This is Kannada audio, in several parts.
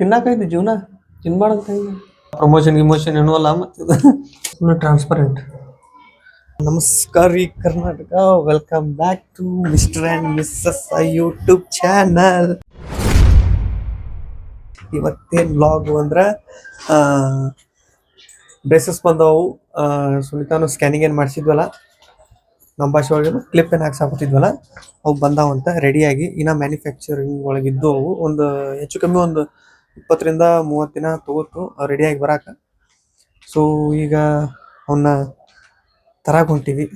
ತಿನ್ನಾಕೈತಿ ಜೀವನ ತಿನ್ಬಾರ್ದಂತ ಪ್ರಮೋಷನ್ ಇಮೋಷನ್ ಏನೂ ಅಲ್ಲ ಮತ್ತೆ ಸುಮ್ಮನೆ ಟ್ರಾನ್ಸ್ಪರೆಂಟ್ ನಮಸ್ಕಾರ ರೀ Karnataka welcome back to mister and missus YouTube channel ಇವತ್ತೇನು ಬ್ಲಾಗು ಅಂದ್ರೆ ಡ್ರೆಸ್ಸಸ್ ಬಂದವು. ಸುನಿತಾನು ಸ್ಕ್ಯಾನಿಂಗ್ ಏನು ಮಾಡಿಸಿದ್ವಲ್ಲ ನಮ್ಮ ಭಾಷೆ ಒಳಗೆ ಕ್ಲಿಪ್ ಏನು ಹಾಕ್ಸಾಕೊತಿದ್ವಲ್ಲ ಅವು ಬಂದಾವಂತ ರೆಡಿಯಾಗಿ ಇನ್ನೂ ಮ್ಯಾನುಫ್ಯಾಕ್ಚರಿಂಗ್ ಒಳಗಿದ್ದು ಅವು. ಒಂದು ಹೆಚ್ಚು ಕಮ್ಮಿ ಒಂದು ಇಪ್ಪತ್ತರಿಂದ ಮೂವತ್ತು ದಿನ ತಗೋತು ರೆಡಿಯಾಗಿ ಬರಾಕ. ಸೊ ಈಗ ಅವನ್ನ ತರಾಕ್ ಹೊಂಟಿವಿ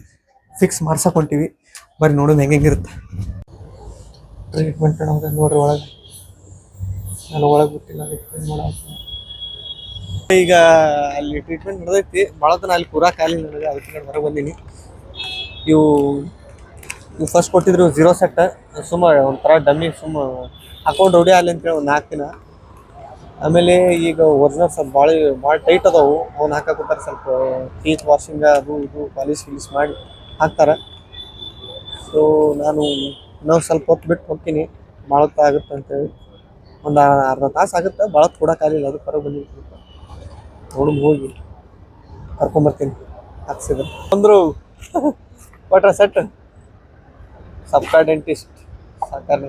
ಫಿಕ್ಸ್ ಮಾಡ್ಸಕ್ ಹೊಂಟಿವಿ. ಬರ್ರಿ ನೋಡೋದು ಹೆಂಗೆ ಹೆಂಗಿರುತ್ತೆ ಟ್ರೀಟ್ಮೆಂಟ್ ನಮ್ಗೆ ನೋಡ್ರಿ ಒಳಗೆ. ನಾನು ಒಳಗೆ ಗೊತ್ತಿಲ್ಲ ಟ್ರೀಟ್ಮೆಂಟ್ ಮಾಡಕ್ಕೆ ಈಗ ಅಲ್ಲಿ ಟ್ರೀಟ್ಮೆಂಟ್ ನಡೆದೈತಿ. ಭಾಳ ತನ ಅಲ್ಲಿ ಪೂರಾ ಖಾಲಿ ನನಗೆ ಅದಕ್ಕೆ ನಾನು ಹೊರಗೆ ಬಂದೀನಿ. ಇವು ಇವು ಫಸ್ಟ್ ಕೊಟ್ಟಿದ್ರು ಜೀರೋ ಸೆಟ್ ಸುಮ್ಮ ಒಂಥರ ಡಮ್ಮಿ ಸುಮ್ಮ ಹಾಕೊಂಡು ರೌಡಿ ಆಗಲಿ ಅಂತೇಳಿ ಒಂದು ನಾಲ್ಕು ದಿನ. ಆಮೇಲೆ ಈಗ ಒರಿಜಿನಲ್ ಸ್ವಲ್ಪ ಭಾಳ ಭಾಳ ಟೈಟ್ ಅದಾವು. ಅವ್ನು ಹಾಕಕ್ಕೊತಾರೆ ಸ್ವಲ್ಪ ಟೀತ್ ವಾಷಿಂಗ ಅದು ಇದು ಪಾಲಿಶ್ ಗಿಲಿಶ್ ಮಾಡಿ ಹಾಕ್ತಾರೆ. ಸೊ ನಾನು ಇನ್ನೊಂದು ಸ್ವಲ್ಪ ಹೊತ್ತು ಬಿಟ್ಟು ಹೋಗ್ತೀನಿ. ಭಾಳ ಹೊತ್ತು ಆಗುತ್ತೆ ಅಂತೇಳಿ. ಒಂದು ಅರ್ಧ ತಾಸು ಆಗುತ್ತೆ. ಭಾಳ ಕೊಡೋಕ್ಕಾಗಲಿಲ್ಲ ಅದು ಹೊರಗೆ ಬಂದಿದ್ದೀನಿ ನೋಡೋಣ ಹೋಗಿ. ಕರ್ಕೊಂಬರ್ತೀನಿ ಹಾಕ್ಸಿದ್ರೆ. ಅಂದರು ಕೊಟ್ರ ಸೆಟ್ ಸಬ್ಕಾ ಡೆಂಟಿಸ್ಟ್ ಸಾಕಾರ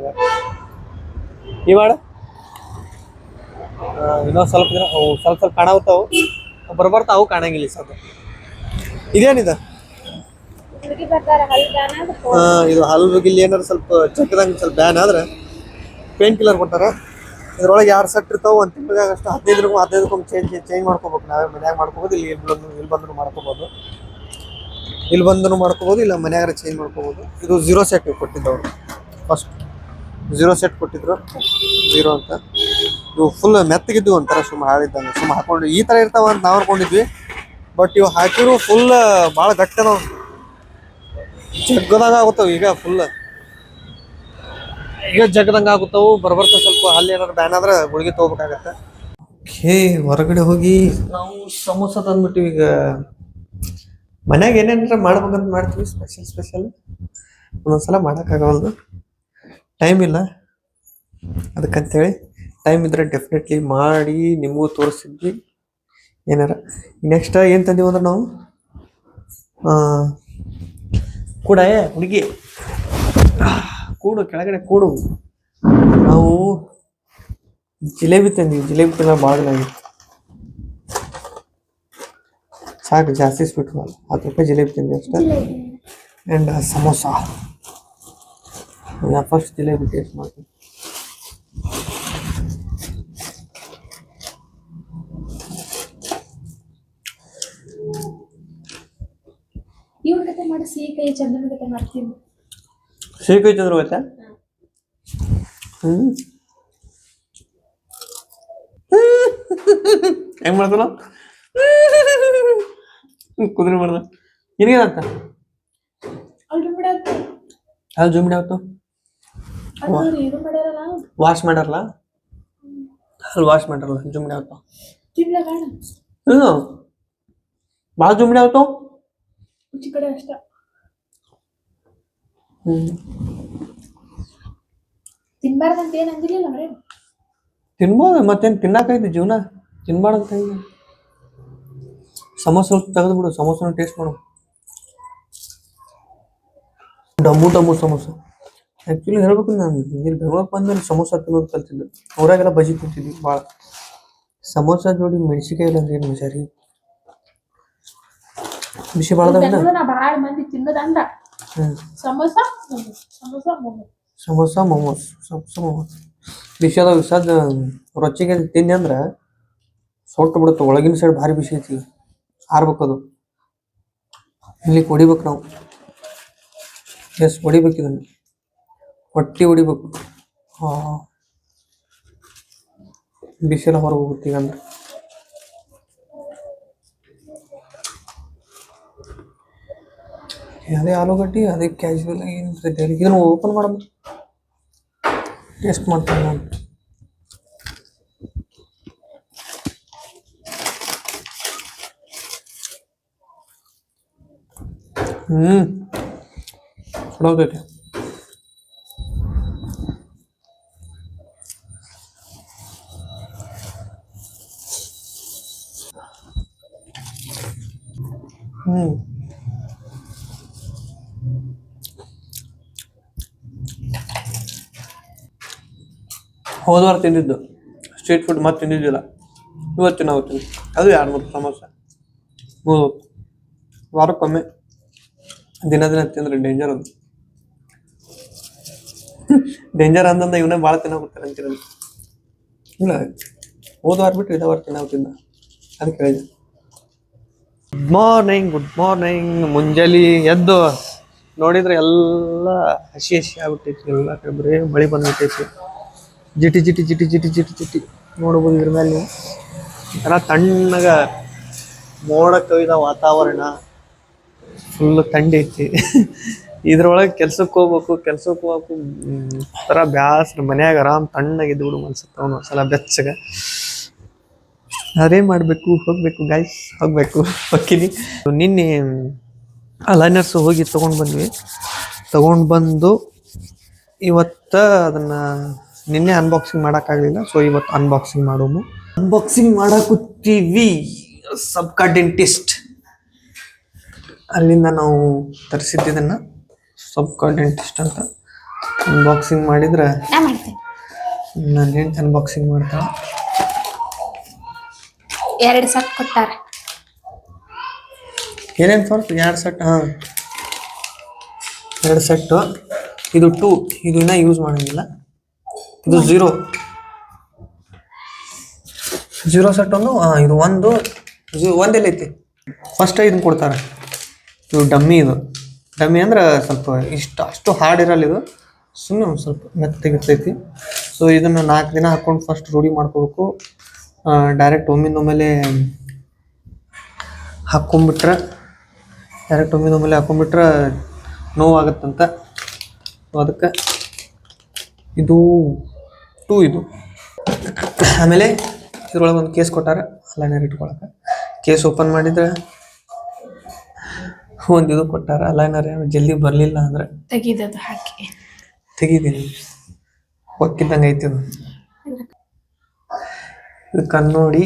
ಈ ಮಾಡ. ಇನ್ನೊಂದು ಸ್ವಲ್ಪ ದಿನ ಸ್ವಲ್ಪ ಸ್ವಲ್ಪ ಕಾಣಾವತ್ತವು ಬರ್ಬರ್ತಾ ಅವು ಕಾಣಂಗಿಲ್ಲ ಸ್ವಲ್ಪ ಇದೇನಿದೆ? ಇದು ಹಲ್ಲು ಗಿಲ್ಲಿ ಏನಾರು ಸ್ವಲ್ಪ ಚಕ್ಕದಂಗೆ ಸ್ವಲ್ಪ ಬ್ಯಾನ್ ಆದ್ರೆ ಪೇನ್ ಕಿಲ್ಲರ್ ಕೊಡ್ತಾರೆ. ಇದ್ರೊಳಗೆ ಯಾರು ಸೆಟ್ ಇರ್ತಾವೆ ಒಂದು ತಿಂಗಳಿಗೆ ಅಷ್ಟು ಹದಿನೈದು ಹದಿನೈದಕ್ಕೊಮ್ಮೆ ಚೇಂಜ್ ಚೇಂಜ್ ಮಾಡ್ಕೋಬೇಕು. ನಾವೇ ಮನ್ಯಾಗ ಮಾಡ್ಕೋಬೋದು, ಇಲ್ಲಿ ಇಲ್ಲಿ ಬಂದು ಇಲ್ಲಿ ಬಂದರೂ ಮಾಡ್ಕೋಬೋದು. ಇಲ್ಲಿ ಬಂದು ಮಾಡ್ಕೋಬೋದು, ಇಲ್ಲ ಮನ್ಯಾಗ ಚೇಂಜ್ ಮಾಡ್ಕೋಬೋದು. ಇದು ಝೀರೋ ಸೆಟ್ ಕೊಟ್ಟಿದ್ದವರು. ಫಸ್ಟ್ ಝೀರೋ ಸೆಟ್ ಕೊಟ್ಟಿದ್ರು. ಝೀರೋ ಅಂತ. ಇವು ಫುಲ್ ಮೆತ್ತಗಿದ್ದು ಒಂಥರ ಸುಮ್ಮ ಹಾಳಿದ್ದಂಗೆ ಸುಮ್ಮ ಹಾಕೊಂಡು ಈ ಥರ ಇರ್ತಾವ ಅಂತ ನಾವು ಅನ್ಕೊಂಡಿದ್ವಿ. ಬಟ್ ಇವು ಹಾಕಿರು ಫುಲ್ ಭಾಳ ಗಟ್ಟಿ ಅದಾವ. ಜಗ್ಗದಂಗೆ ಆಗುತ್ತವೆ ಈಗ ಫುಲ್ ಈಗ ಜಗ್ಗದಂಗೆ ಆಗುತ್ತವೆ ಬರ್ಬರ್ತ ಸ್ವಲ್ಪ ಹಲ್ಲಿ ಏನಾದ್ರು ಬ್ಯಾನ್ ಆದ್ರೆ ಗುಳಿಗೆ ತಗೋಬೇಕಾಗತ್ತೆ. ಹೇ ಹೊರಗಡೆ ಹೋಗಿ ನಾವು ಸಮೋಸ ತಂದ್ಬಿಟ್ಟಿವಿ ಈಗ. ಮನ್ಯಾಗ ಏನೇನಾರ ಮಾಡ್ಬೇಕಂತ ಮಾಡ್ತೀವಿ ಸ್ಪೆಷಲ್ ಸ್ಪೆಷಲ್ ಒಂದೊಂದ್ಸಲ ಮಾಡೋಕ್ಕಾಗಲ್ದು ಟೈಮ್ ಇಲ್ಲ. ಅದಕ್ಕಂತೇಳಿ. ಟೈಮ್ ಇದ್ರೆ ಡೆಫಿನೆಟ್ಲಿ ಮಾಡಿ ನಿಮಗೂ ತೋರಿಸಿದ್ವಿ. ಏನಾರ ನೆಕ್ಸ್ಟ್ ಏನು ತಂದೀವಿ ಅಂದ್ರೆ ನಾವು? ಕೂಡ ಏ ಹುಡುಗಿ. ಕೂಡು ಕೆಳಗಡೆ ಕೂಡು. ನಾವು ಜಿಲೇಬಿ ತಂದೀವಿ. ಜಿಲೇಬಿ ತಿನ್ನ ಭಾಳ ದಿನ ಸಾಕು ಜಾಸ್ತಿ ಸ್ವೀಟ್ ಮಾಡಿ. ಹತ್ತು ರೂಪಾಯಿ ಜಿಲೇಬಿ ತಿಂದ್ವಿ ಅಷ್ಟೇ. And samosa. First jalebi taste ಮಾಡ್ತೀನಿ ಇವ್ರ ಕತೆ ಮಾಡಿ ಸಿಹಿ ಕೈ ಚಂದನ ಕತೆ ಮಾಡ್ತೀನಿ ಸಿಹಿ ಚಂದ್ರ ಗೊತ್ತಾ ಹ್ಮ್. ಹೆಂಗ್ ಮಾಡ್ತಾನ? ಕುದುರೆ ಮಾಡ್ದ. ನಿನಗೇನಂತ? ಅಲ್ರಿ ಬಿಡತ್ತ ಅದು ಜೂಮ್ ಆಯ್ತು ವಾಶ್ ಮಾಡಾರಲ್ಲ ಅಲ್ಲಿ ವಾಶ್ ಮಾಡಾರಲ್ಲ ಜೂಮ್ ಆಯ್ತು ಹ್ಞೂ ಭಾಳ ಜೂಮ್ ಆಯ್ತು ಕಡೆ ಅಷ್ಟ. ತಿನ್ಬಾರ್ದಂತ ಏನ್ ಅಂದಿರ್ಲಿಲ್ಲ ಅವ್ರೆ ತಿನ್ಬೋದು ಮತ್ತೇನು ತಿನ್ನಕೈತಿ ಜೀವನ? ತಿನ್ಬಾರ್ದಂತ ಸಮೋಸ ತೆಗೆದು ಬಿಡು ಸಮೋಸನ ಟೇಸ್ಟ್ ಮಾಡು. ಡಮ್ಮು ಡಮ್ಮು ಸಮೋಸ. ಆ್ಯಕ್ಚುಲಿ ಹೇಳ್ಬೇಕು ನಾನು ಇಲ್ಲಿ ಬೆಂಗಳೂರಿಗೆ ಬಂದ್ಮೇಲೆ ಸಮೋಸ ತಿನ್ನೋದು ಕಲ್ತಿದ್ದೆ. ಊರಾಗೆಲ್ಲ ಬಜಿ ತಿಂತಿದ್ವಿ ಭಾಳ ಸಮೋಸ ಜೋಡಿ ಮೆಣಸಿಕಾಯಿ ಇಲ್ಲ ಅಂದ್ರೆ ಏನು ಮಜಾ ರೀ ಬಿಸಿ ಭಾಳ ಭಾಳ ಮಂದಿ ತಿನ್ನೋದಂದ ಸಮೋಸ ಮೊಮೋಸ್. ಸಮೋಸ ಮೊಮೋಸ್. ಸಮೋಸ ಮೊಮೋಸ್ ಸಮೋಸ. ಮೊಮೋಸ್ ಬಿಸಿ ಅದಾವ ವಿಸಾದ ರೊಚ್ಚಿಗೆ ತಿಂದೆ ಅಂದ್ರೆ ಸೊಟ್ಟು ಬಿಡುತ್ತೆ, ಒಳಗಿನ ಸೈಡ್ ಭಾರಿ ಬಿಸಿ ಐತಿ. ಆರ್ಬೇಕು ಅದು. ಇಲ್ಲಿ ಹೊಡಿಬೇಕು ನಾವು. ಎಸ್ ಹೊಡಿಬೇಕು ಇದನ್ನು. ಹೊಟ್ಟಿ ಹೊಡಿಬೇಕು. ಬಿಸಿಲ ಹೊರಗೆ ಹೋಗುತ್ತೆ ಅಂದ್ರೆ. ಅದೇ ಆಲೂಗಡ್ಡೆ ಅದೇ ಕ್ಯಾಶುವಲ್ ಆಗಿ ಏನು ಇದನ್ನು ಓಪನ್ ಮಾಡೋದು ಟೇಸ್ಟ್ ಮಾಡ್ತೀನಿ ನಾನು ಹ್ಞೂ ಹೊಡೋದೈತೆ ಹ್ಮ್ ಹೋದ ವಾರ ತಿಂದಿದ್ದು. ಸ್ಟ್ರೀಟ್ ಫುಡ್ ಮತ್ತೆ ತಿಂದಿದ್ದಿಲ್ಲ. ಇವತ್ತು ನಾವು ತಿಂದು ಅದು ಎರಡು ಮೂರು ಸಮೋಸ. ಮೂರು ವಾರಕ್ಕೊಮ್ಮೆ. ದಿನ ದಿನ ತಿಂದ್ರೆ ಡೇಂಜರ್ ಅದು. ಡೇಂಜರ್ ಅಂದಂದ ಇವನೇ ಭಾಳ ತಿನ್ನೋಗ್ತಾರೆ ಅಂತಿರಲ್ಲ. ಇಲ್ಲ, ಹೋದ ವಾರ ಬಿಟ್ಟು ಇದೇ ವಾರ ತಿನ್ನೋಗ್ತಿದ್ದ ಅದಕ್ಕೆ ಹೇಳಿದೆ. ಗುಡ್ ಮಾರ್ನಿಂಗ್ ಗುಡ್ ಮಾರ್ನಿಂಗ್ ಮುಂಜಾನೆ ಎದ್ದು ನೋಡಿದ್ರೆ ಎಲ್ಲ ಹಸಿ ಹಸಿ ಆಗ್ಬಿಟ್ಟೈತಿ. ಎಲ್ಲ ಕಡೆ ಬರೀ ಮಳೆ ಬಂದ್ಬಿಟ್ಟೈತಿ. ಜಿಟಿ ಜಿಟಿ ಜಿಟಿ ಜಿಟಿ ಜಿಟಿ ಜಿಟಿ ನೋಡ್ಬೋದು ಇದ್ರ ಮೇಲೆ ನೀವು. ಒಂಥರ ತಣ್ಣಗ ಮೋಡ ಕವಿದ ವಾತಾವರಣ ಫುಲ್ ಥಂಡಿ ಐತಿ. ಇದ್ರೊಳಗೆ ಕೆಲ್ಸಕ್ಕೆ ಹೋಗ್ಬೇಕು ಕೆಲ್ಸಕ್ಕೆ ಹೋಗ್ಬೇಕು, ಒಂಥರ ಬ್ಯಾಸ್ರ, ಮನ್ಯಾಗ ಆರಾಮ್ ತಣ್ಣಗಿದ್ದು ಬಿಡು ಅನ್ಸುತ್ತೆ ಅವನು ಒಂದ್ಸಲ ಬೆಚ್ಚಗ. ಅದೇ ಮಾಡಬೇಕು, ಹೋಗ್ಬೇಕು ಗಾಯ್ಸ್ ಹೋಗ್ಬೇಕು, ಹೋಗ್ತೀನಿ. ನಿನ್ನೆ ಅಲೈನರ್ಸ್ ಹೋಗಿ ತೊಗೊಂಡು ಬಂದ್ವಿ. ತೊಗೊಂಡು ಬಂದು ಇವತ್ತ ಅದನ್ನ ನಿನ್ನೆ ಅನ್ಬಾಕ್ಸಿಂಗ್ ಮಾಡೋಕ್ಕಾಗಲಿಲ್ಲ ಸೊ ಇವತ್ತು ಅನ್ಬಾಕ್ಸಿಂಗ್ ಮಾಡೋಮು. ಅನ್ಬಾಕ್ಸಿಂಗ್ ಮಾಡಕುತ್ತೀವಿ ಸಬ್ಕಾ ಡೆಂಟಿಸ್ಟ್ ಅಲ್ಲಿಂದ ನಾವು ತರಿಸಿದ್ದನ್ನ ಸಬ್ಕಾ ಡೆಂಟಿಸ್ಟ್ ಅಂತ. ಅನ್ಬಾಕ್ಸಿಂಗ್ ಮಾಡಿದ್ರೆ ನಾನು ಹೆಂಡ್ತಿ ಅನ್ಬಾಕ್ಸಿಂಗ್ ಮಾಡ್ತಾಳೆ ಎರಡು ಸೆಟ್ ಕೊಟ್ಟಾರೆ. ಏನೇನು ಫರ್ಕ್ ಎರಡು ಸೆಟ್ ಹಾಂ. ಎರಡು ಸೆಟ್ಟು ಇದು ಟೂ ಇದನ್ನ ಇನ್ನೂ ಯೂಸ್ ಮಾಡಂಗಿಲ್ಲ ಇದು ಝೀರೋ ಝೀರೋ ಸೆಟ್ ಒಂದು ಇದು ಒಂದು ಒಂದೆಲ್ಲ ಐತಿ ಫಸ್ಟ್ ಇದನ್ನ ಕೊಡ್ತಾರೆ. ಇದು ಡಮ್ಮಿ ಇದು. ಡಮ್ಮಿ ಅಂದ್ರೆ ಸ್ವಲ್ಪ ಇಷ್ಟು ಅಷ್ಟು ಹಾರ್ಡ್ ಇರಲ್ಲ ಇದು. ಸುಮ್ಮನೆ ಒಂದು ಸ್ವಲ್ಪ ಮೆತ್ತಗಿರ್ತೈತಿ ಸೊ ಇದನ್ನು ನಾಲ್ಕು ದಿನ ಹಾಕ್ಕೊಂಡು ಫಸ್ಟ್ ರೂಢಿ ಮಾಡ್ಕೋಬೇಕು. ಡೈರೆಕ್ಟ್ ಒಮ್ಮಿಂದ ಒಮ್ಮೆಲೆ ಹಾಕ್ಕೊಂಬಿಟ್ರೆ ಡೈರೆಕ್ಟ್ ಒಮ್ಮಿಂದ ಒಮ್ಮೆಲೆ ಹಾಕ್ಕೊಂಬಿಟ್ರೆ ನೋವಾಗತ್ತಂತ. ಸೊ ಅದಕ್ಕೆ ಇದು ಟೂ ಇದು. ಆಮೇಲೆ ಇದ್ರೊಳಗೆ ಒಂದು ಕೇಸ್ ಕೊಟ್ಟಾರ. ಅಲೈನರ್ ಇಟ್ಕೊಳಕ್ಕೆ ಕೇಸ್ ಓಪನ್ ಮಾಡಿದ್ರೆ ಒಂದು ಇದು ಕೊಟ್ಟಾರ. ಅಲೈನರ್ ಜಲ್ದಿ ಬರಲಿಲ್ಲ ಅಂದ್ರೆ ತೆಗಿದದು ಹಾಕಿ. ತೆಗಿದೀನಿ ಹೊಕ್ಕಿದ್ದಂಗೆ ಐತಿ ಇದು. ಇದು ನೋಡಿ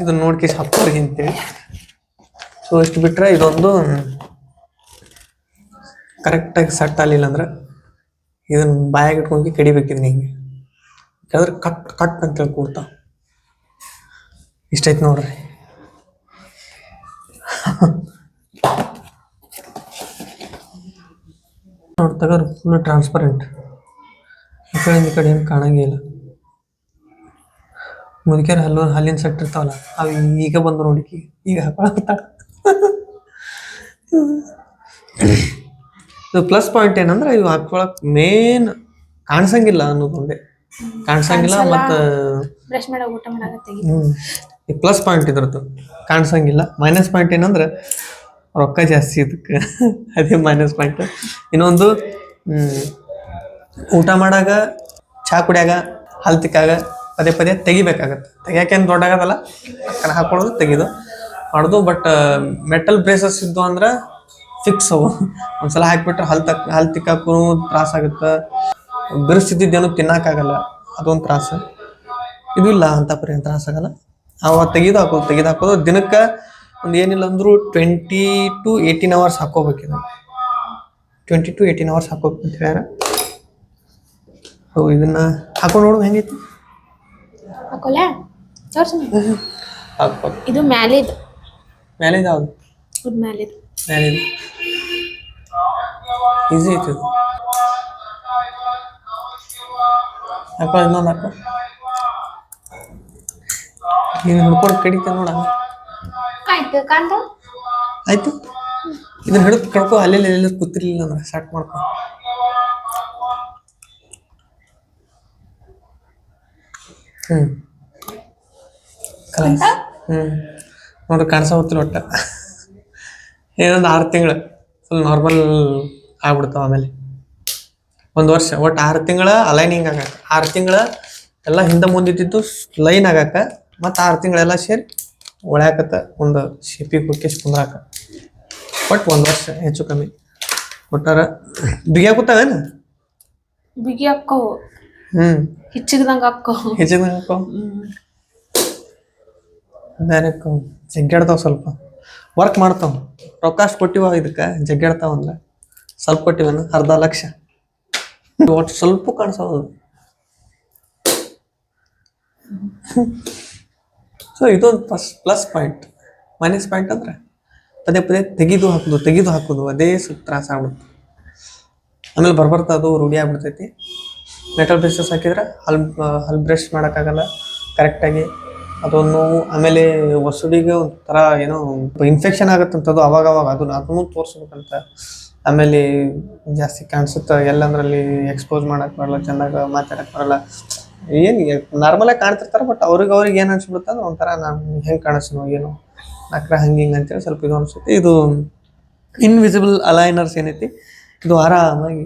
ಇದನ್ನ ನೋಡ್ಕೇಸ್ ಹತ್ತೋರಿಗೆ ಅಂತೇಳಿ ಸೊ ಇಷ್ಟು ಬಿಟ್ರೆ ಇದೊಂದು ಕರೆಕ್ಟಾಗಿ ಸಟ್ ಆಗಲಿಲ್ಲ ಅಂದ್ರೆ ಇದನ್ನ ಬಾಯಾಗ ಇಟ್ಕೊಂಡು ಕಡಿಬೇಕಿದ್ನ ಹಿಂಗೆ. ಯಾಕಂದ್ರೆ ಕಟ್ ಕಟ್ ಅಂತೇಳಿ ಕೂಡ್ತಾವ ಇಷ್ಟೈತೆ ನೋಡ್ರಿ. ನೋಡಿ ಫುಲ್ ಟ್ರಾನ್ಸ್ಪರೆಂಟ್ ಈ ಕಡೆ ಈ ಕಡೆ ಏನು ಕಾಣಂಗಿಲ್ಲ ಮುದುಕಿಯರು ಹಲ್ಲು, ಹಲ್ಲಿನ ಸೆಟ್ ಇರ್ತಾವಲ್ಲ, ಅವು ಈಗ ಬಂದು ನೋಡಿಕಿ ಈಗ ಹಾಕೊಳತ್ತಾಳ ಇದು ಪ್ಲಸ್ ಪಾಯಿಂಟ್ ಏನಂದ್ರೆ, ಇವು ಹಾಕೊಳಕ್ ಮೇನ್ ಕಾಣಿಸಂಗಿಲ್ಲ ಅನ್ನೋದು ಒಂದೇ. ಕಾಣಿಸಂಗಿಲ್ಲ ಮತ್ತ ಬ್ರಷ್ ಮಾಡೋ ಊಟ ಮಾಡಿ ಈ ಪ್ಲಸ್ ಪಾಯಿಂಟ್ ಇದ್ರದ್ದು. ಕಾಣಿಸಂಗಿಲ್ಲ. ಮೈನಸ್ ಪಾಯಿಂಟ್ ಏನಂದ್ರೆ ರೊಕ್ಕ ಜಾಸ್ತಿ ಇದಕ್ಕೆ. ಅದೇ ಮೈನಸ್ ಪಾಯಿಂಟ್ ಇನ್ನೊಂದು ಊಟ ಮಾಡಾಗ ಚಹಾ ಕುಡಿಯಾಗ ಹಾಲು ತಿಕ್ಕಾಗ ಪದೇ ಪದೇ ತೆಗಿಬೇಕಾಗತ್ತೆ. ತೆಗಿಯಾಕೇನು ದೊಡ್ಡ ಆಗದಲ್ಲ ಪಕ್ಕನ ಹಾಕೊಳ್ಳೋದು ತೆಗಿದು ಮಾಡೋದು. ಬಟ್ ಮೆಟಲ್ ಬ್ರೇಸಸ್ ಇದ್ದು ಅಂದ್ರೆ ಫಿಕ್ಸ್ ಅವು. ಒಂದ್ಸಲ ಹಾಕಿಬಿಟ್ರೆ ಹಲ್ ಹಲ್ತಿಕ್ಕಾಕೂ ಹಲ್ ತಿಕ್ಕಾಕು ತ್ರಾಸ ಆಗುತ್ತೆ ಬಿರುಸ್ತಿದ್ದೇನು ತಿನ್ನಕ್ಕಾಗಲ್ಲ ಅದೊಂದು ತ್ರಾಸ. ಇದು ಇಲ್ಲ ಅಂತ ಪರಿ ತ್ರಾಸ ಆಗಲ್ಲ. ಅವ ತೆಗೆದು ಹಾಕೋದು ತೆಗೆದು ಹಾಕೋದು ದಿನಕ್ಕೆ ಒಂದು ಏನಿಲ್ಲ ಅಂದ್ರು ಟ್ವೆಂಟಿ ಟು ಏಯ್ಟೀನ್ ಅವರ್ಸ್ ಹಾಕೋಬೇಕಿದೆ ಟ್ವೆಂಟಿ ಟು ಏಯ್ಟೀನ್ ಅವರ್ಸ್ ಹಾಕೋಬೇಕು ಅಂತ ಹೇಳ್ಯಾರ. ಸೊ ಇದನ್ನ ಹಾಕೊಂಡು ನೋಡು ಹೆಂಗೈತಿ. ಹಾಕೋಲ್ಲ ಇದು ಮ್ಯಾಲಿದ್. ಮ್ಯಾಲಿದ್ ಯಾವ್ದು? ಮ್ಯಾಲಿದ್. ಮ್ಯಾಲಿದ್. ಈಸಿ ಐತಿ ಹಾಕೋ ಇನ್ನೊಂದು ಹಾಕೋ. ನೀನು ಹಿಡ್ಕೊಂಡು ಕಡಿತ ನೋಡ. ಆಯ್ತು ಕಾಂತ ಆಯ್ತು. ಇದನ್ನ ಹಿಡಿದು ಕಡ್ಕೊ ಅಲ್ಲಿ ಎಲ್ಲ ಕೂತಿರ್ಲಿಲ್ಲ ಅಂದ್ರೆ ಸ್ಟಾರ್ಟ್ ಮಾಡ್ಕೊ. ಹ್ಮ್. ಕಲಾಸ್ ಹ್ಮ್. ನೋಡ್ರಿ ಕಾಣಿಸ ಹೋಗ್ತಿಲ್ಲ ಒಟ್ಟ. ಏನೊಂದು ಆರು ತಿಂಗಳು. ಫುಲ್ ನಾರ್ಮಲ್ ಆಗ್ಬಿಡ್ತಾವ ಆಮೇಲೆ. ಒಂದು ವರ್ಷ. ಒಟ್ಟು ಆರು ತಿಂಗಳ ಅಲೈನಿಂಗ್ ಆಗಾಕ. ಆರು ತಿಂಗಳ ಎಲ್ಲ ಹಿಂದೆ ಮುಂದಿದ್ದು ಲೈನ್ ಆಗಾಕ. ಮತ್ತು ಆರು ತಿಂಗಳೆಲ್ಲ ಸೇರಿ ಒಳ್ಯಾಕತ್ತ ಒಂದು ಶೇಪಿಗೆ ಹೋಗಿ ಕುಂದ್ರಾಕ. ಒಟ್ಟು ಒಂದು ವರ್ಷ ಹೆಚ್ಚು ಕಮ್ಮಿ. ಒಟ್ಟಾರ ಬಿಗಿಯಾಕುತ್ತಾವೇನು ಬಿಗಿ ಹಾಕೋ ಹ್ಞೂ ಹಿಚ್ಚಗ್ದಂಗ ಹಾಕೋ ಹೆಚ್ಚಿನ ಬೇರೆ ಜಗ್ಗಾಡ್ತಾವ ಸ್ವಲ್ಪ. ವರ್ಕ್ ಮಾಡ್ತಾವ. ರೊಕ್ಕ ಅಷ್ಟು ಕೊಟ್ಟಿವ ಇದಕ್ಕೆ? ಜಗ್ಗಾಡ್ತಾವಂದ್ರೆ ಸ್ವಲ್ಪ ಕೊಟ್ಟಿವನು? ಅರ್ಧ ಲಕ್ಷ. ಒಟ್ಟು ಸ್ವಲ್ಪ ಕಾಣಿಸೋದು. ಸೊ ಇದೊಂದು plus plus point minus point ಅಂದ್ರೆ ಪದೇ ಪದೇ ತೆಗೆದು ಹಾಕೋದು ತೆಗೆದು ಹಾಕೋದು, ಅದೇ ಸ್ವಲ್ಪ ತ್ರಾಸ ಆಗ್ಬಿಡ್ತು ಆಮೇಲೆ ಬರ್ಬರ್ತಾ ಅದು ರೂಢಿ ಆಗ್ಬಿಡ್ತೈತಿ. ಮೆಟಲ್ ಬ್ರಷಸ್ ಹಾಕಿದ್ರೆ ಹಲ್ ಹಲ್ ಬ್ರಷ್ ಮಾಡೋಕ್ಕಾಗಲ್ಲ ಕರೆಕ್ಟಾಗಿ ಅದೊಂದು ಆಮೇಲೆ ಹೊಸಡಿಗೆ ಒಂಥರ ಏನೋ ಇನ್ಫೆಕ್ಷನ್ ಆಗುತ್ತಂಥದ್ದು ಅವಾಗ ಅವಾಗ ಅದನ್ನ ಅದನ್ನು ತೋರಿಸ್ಬೇಕಂತ ಆಮೇಲೆ ಜಾಸ್ತಿ ಕಾಣಿಸುತ್ತೆ ಎಲ್ಲಂದ್ರಲ್ಲಿ ಎಕ್ಸ್ಪೋಸ್ ಮಾಡಕ್ಕೆ ಬರಲ್ಲ ಚೆನ್ನಾಗಿ ಮಾತಾಡಕ್ಕೆ ಬರಲ್ಲ. ಏನು ನಾರ್ಮಲಾಗಿ ಕಾಣ್ತಿರ್ತಾರೆ ಬಟ್ ಅವ್ರಿಗೆ ಅವ್ರಿಗೆ ಏನು ಅನ್ಸ್ಬಿಡುತ್ತೆ ಅಂದ್ರೆ ಒಂಥರ ನಾನು ಹೆಂಗೆ ಕಾಣಿಸ್ತೀನೋ ಏನು. ನಕ್ರ ಹಂಗೆ ಹಿಂಗೆ ಅಂತೇಳಿ ಸ್ವಲ್ಪ ಇದು ಅನಿಸುತ್ತೆ. ಇದು ಇನ್ವಿಸಿಬಲ್ ಅಲೈನರ್ಸ್ ಏನೈತಿ? ಇದು ಆರಾಮಾಗಿ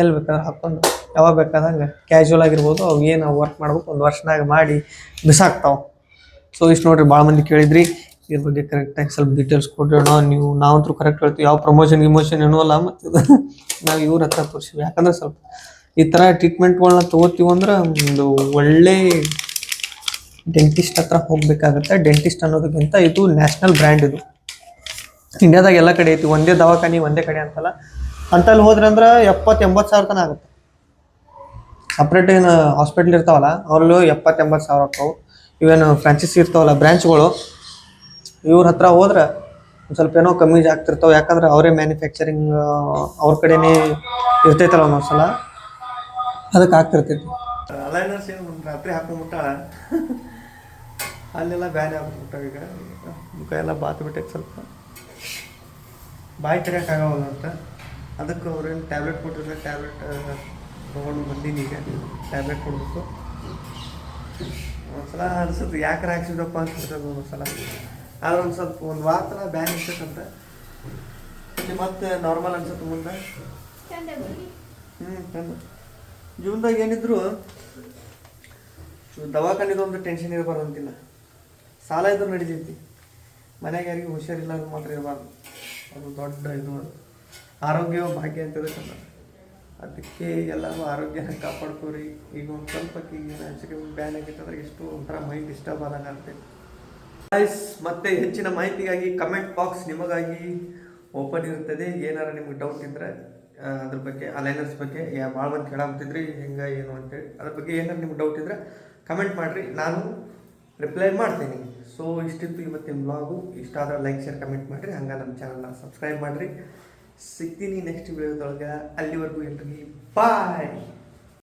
ಎಲ್ಲಿ ಬೇಕಾದ್ರೆ ಹಾಕ್ಕೊಂಡು, ಯಾವಾಗ ಬೇಕಾದಂಗೆ ಕ್ಯಾಶುವಲ್ ಆಗಿರ್ಬೋದು, ಅವು ಏನು ವರ್ಕ್ ಮಾಡ್ಬೇಕು, ಒಂದು ವರ್ಷನಾಗ ಮಾಡಿ ಬಿಸಾಕ್ತಾವೆ. ಸೊ ಇಷ್ಟು ನೋಡ್ರಿ ಭಾಳ ಮಂದಿ ಕೇಳಿದ್ರಿ. ಇದ್ರ ಬಗ್ಗೆ ಕರೆಕ್ಟಾಗಿ ಸ್ವಲ್ಪ ಡೀಟೇಲ್ಸ್ ಕೊಡೋಣ ನೀವು ನಾವಂತೂ ಕರೆಕ್ಟ್ ಹೇಳ್ತೀವಿ. ಯಾವ ಪ್ರಮೋಷನ್ ಇಮೋಷನ್ ಏನೂ ಅಲ್ಲ ಮತ್ತು ನಾವು ಇವ್ರ ಹತ್ರ ತೋರಿಸ್ತೀವಿ ಯಾಕಂದ್ರೆ ಸ್ವಲ್ಪ ಈ ಥರ ಟ್ರೀಟ್ಮೆಂಟ್ಗಳನ್ನ ತೊಗೋತೀವಿ ಅಂದ್ರೆ ಒಂದು ಒಳ್ಳೆ ಡೆಂಟಿಸ್ಟ್ ಹತ್ರ ಹೋಗಬೇಕಾಗತ್ತೆ. ಡೆಂಟಿಸ್ಟ್ ಅನ್ನೋದಕ್ಕಿಂತ ಇದು ನ್ಯಾಷನಲ್ ಬ್ರ್ಯಾಂಡ್ ಇದು. ಇಂಡಿಯಾದಾಗ ಎಲ್ಲ ಕಡೆ ಐತಿ. ಒಂದೇ ದವಾಖಾನೆ, ಒಂದೇ ಕಡೆ ಅಂತಲ್ಲ. ಅಂತಲ್ಲಿ ಹೋದ್ರೆ ಅಂದ್ರೆ ಎಪ್ಪತ್ತು ಎಂಬತ್ತು ಸಾವಿರ ತನಕ ಆಗುತ್ತೆ. ಸಪ್ರೇಟ್ ಏನು ಹಾಸ್ಪಿಟ್ಲ್ ಇರ್ತಾವಲ್ಲ ಅವ್ರಲ್ಲೂ ಎಪ್ಪತ್ತೆಂಬತ್ತು ಸಾವಿರ ಆಗ್ತಾವೆ. ಇವೇನು ಫ್ರಾಂಚೈಸಿ ಇರ್ತಾವಲ್ಲ ಬ್ರ್ಯಾಂಚ್ಗಳು ಇವ್ರ ಹತ್ರ ಹೋದ್ರೆ ಒಂದು ಸ್ವಲ್ಪ ಏನೋ ಕಮ್ಮಿ ಆಗ್ತಿರ್ತಾವೆ ಯಾಕಂದ್ರೆ ಅವರೇ ಮ್ಯಾನುಫ್ಯಾಕ್ಚರಿಂಗ್ ಅವ್ರ ಕಡೆನೇ ಇರ್ತೈತಲ್ಲ ಒಂದೊಂದ್ಸಲ ಅದಕ್ಕೆ ಆಗ್ತಿರ್ತೈತಿ. ಅಲೈನರ್ಸ್ ಏನು ರಾತ್ರಿ ಹಾಕೊಂಡ್ಬಿಟ್ಟಾಳ ಅಲ್ಲೆಲ್ಲ ಬ್ಯಾನ್ ಆಗ್ಬಿಟ್ಟಾವ ಈಗ. ಮುಖ ಎಲ್ಲ ಬಾತ್ ಬಿಟ್ಟೈತೆ ಸ್ವಲ್ಪ. ಬಾಯಿ ತೆರೆಯೋಕ್ಕಾಗವಲ್ಲ ಅಂತ. ಅದಕ್ಕೆ ಅವ್ರೇನು ಟ್ಯಾಬ್ಲೆಟ್ ಕೊಟ್ಟಿದ್ರೆ ಟ್ಯಾಬ್ಲೆಟ್ ತೊಗೊಂಡು ಬಂದೀನಿ ಈಗ. ಟ್ಯಾಬ್ಲೆಟ್ ಕೊಡಬೇಕು. ಒಂದ್ಸಲ ಅನ್ಸುತ್ತೆ, ಯಾಕೆ ಹಾಕ್ಸಿದ್ರಪ್ಪ ಅನ್ಸುತ್ತೆ ಒಂದ್ಸಲ. ಆದ್ರೆ ಒಂದು ಸ್ವಲ್ಪ ಒಂದು ವಾರ ತನ ಬ್ಯಾನ್ ಇರ್ತೈತಂತ. ಇಲ್ಲಿ ಮತ್ತೆ ನಾರ್ಮಲ್ ಅನ್ಸುತ್ತೆ ಮುಂದೆ. ಹ್ಞೂ ಚಂದ. ಜೀವನದಾಗ ಏನಿದ್ರು ದವಾಖಾನಿದು ಒಂದು ಟೆನ್ಷನ್ ಇರಬಾರ್ದು ಅಂತಿಲ್ಲ. ಸಾಲ ಇದ್ರೂ ನಡೀತೈತಿ. ಮನೆಗೆ ಯಾರಿಗೂ ಹುಷಾರಿಲ್ಲ ಅದು ಮಾತ್ರ ಇರಬಾರ್ದು. ಅದು ದೊಡ್ಡ ಇದು ಅದು. ಆರೋಗ್ಯ ಭಾಗ್ಯ ಅಂತ ಇದಕ್ಕಲ್ಲ ಅದಕ್ಕೆ ಎಲ್ಲರೂ ಆರೋಗ್ಯನ ಕಾಪಾಡ್ಕೋರಿ. ಈಗ ಒಂದು ಸ್ವಲ್ಪ ಈಗ ಬ್ಯಾನ್ ಆಗೈತೆ ಅಂದ್ರೆ ಎಷ್ಟು ಒಂಥರ ಮೈಂಡ್ ಡಿಸ್ಟರ್ಬ್ ಆದಂಗೆ ಆಗ್ತೈತಿ. ಗೈಸ್ ಮತ್ತೆ ಹೆಚ್ಚಿನ ಮಾಹಿತಿಗಾಗಿ ಕಮೆಂಟ್ ಬಾಕ್ಸ್ ನಿಮಗಾಗಿ ಓಪನ್ ಇರುತ್ತದೆ. ಏನಾರ ನಿಮ್ಗೆ ಡೌಟ್ ಇದ್ದರೆ ಅದ್ರ ಬಗ್ಗೆ ಅಲೈನರ್ಸ್ ಬಗ್ಗೆ, ಯಾ ಭಾಳ ಮಂದಿ ಕೇಳಾಗ್ತಿದ್ರಿ ಹೆಂಗೆ, ಏನು ಅಂತೇಳಿ ಅದ್ರ ಬಗ್ಗೆ ಏನಾರು ನಿಮ್ಗೆ ಡೌಟ್ ಇದ್ದರೆ ಕಮೆಂಟ್ ಮಾಡಿರಿ. ನಾನು ರಿಪ್ಲೈ ಮಾಡ್ತೀನಿ. ಸೊ ಇಷ್ಟಿತ್ತು ಇವತ್ತಿನ ಬ್ಲಾಗು ಇಷ್ಟ ಆದ್ರೆ ಲೈಕ್ ಶೇರ್ ಕಮೆಂಟ್ ಮಾಡಿರಿ. ಹಂಗೆ ನಮ್ಮ ಚಾನಲ್ನ ಸಬ್ಸ್ಕ್ರೈಬ್ ಮಾಡಿರಿ. ಸಿಗ್ತೀನಿ ನೆಕ್ಸ್ಟ್ ವಿಡಿಯೋದೊಳಗೆ ಅಲ್ಲಿವರೆಗೂ ಎಲ್ರಿಗೆ ಬಾಯ್